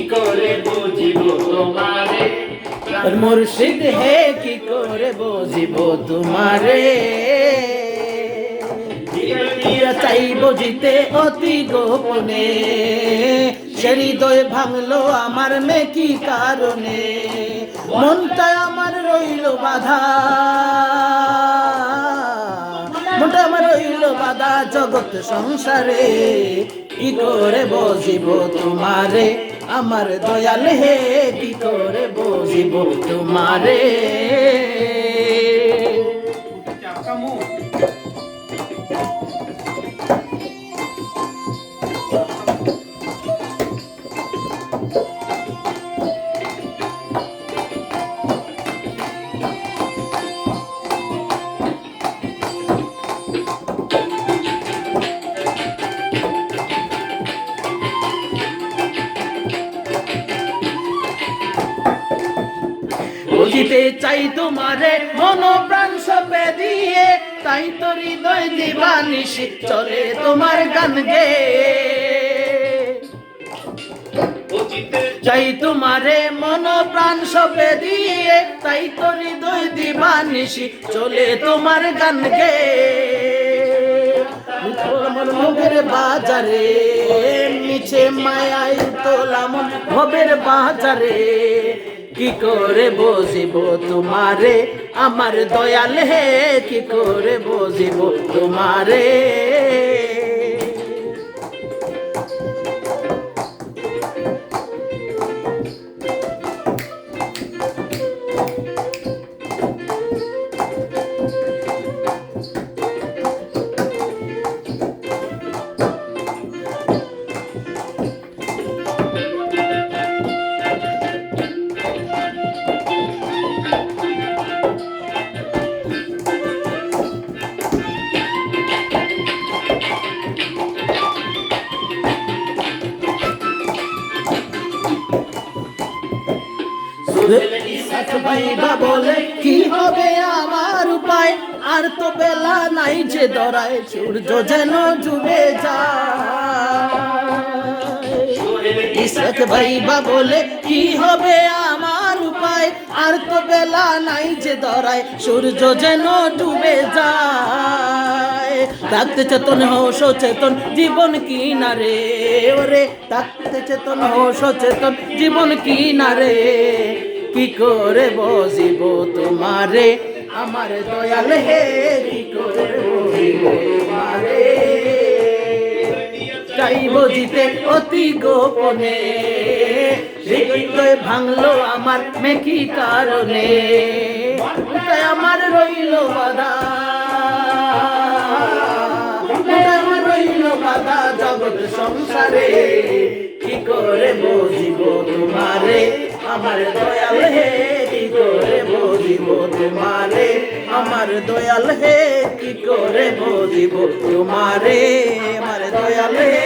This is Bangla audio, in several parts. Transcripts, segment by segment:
করে বুঝিব তোমারে? মুর্শিদ হে কি করে বুঝিব তোমারে? চাইব জিতে অতি গোপনে। সে হৃদয় ভাঙলো আমার মে কি কারণে। মনটা আমার রইল বাধা। মনটা আমার রইল বাধা জগৎ সংসারে। কি করে বসিব তোমারে? আমার দয়াল হে কি করে বসিব তোমারে? বুঝিতে চাই তোমারে মন প্রাণ সপে দিয়ে। তাই তো হৃদয় দিবানিশি চলে তোমার গান গে। চাই তোমারে মন প্রাণ সপে দিয়ে। তাই তো হৃদয় দিবানিশি চলে তোমার গান গে। মুখের বাজারে, মিছে মায়াই তোলাম ভবের বাজারে। কি করে বসিব তোমারে? আমার দয়াল হে কি করে বসিব তোমারে? বলে? কি হবে আমার উপায়? আর তো বেলা নাই যে দরায়, সূর্য যেন ডুবে যায়। ভাইবা বলে কি হবে আমার উপায়? আর তো বেলা নাই যে দরায়, সূর্য যেন ডুবে যায়। থাকতে চেতন হো সচেতন, জীবন কি না রে? ওরে থাকতে চেতন হো সচেতন, জীবন কি না রে? কি করে বসিব তোমারে? আমার দয়াল হে, কি করে বসিব তোমারে? চাইব জিতে অতি গোপনে। ভাঙলো আমার মেকি কারণে। আমার রইল বাধা। আমার রইল বাধা জগৎ সংসারে। কি করে বসিব তোমারে? আমার দয়াল হে, কি করে বলিব তোমারে? আমার দয়াল হে, কি করে বলিব তোমারে? আমার দয়াল হে,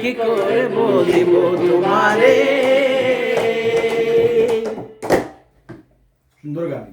কি করে বলিব তোমারে? সুন্দর গান।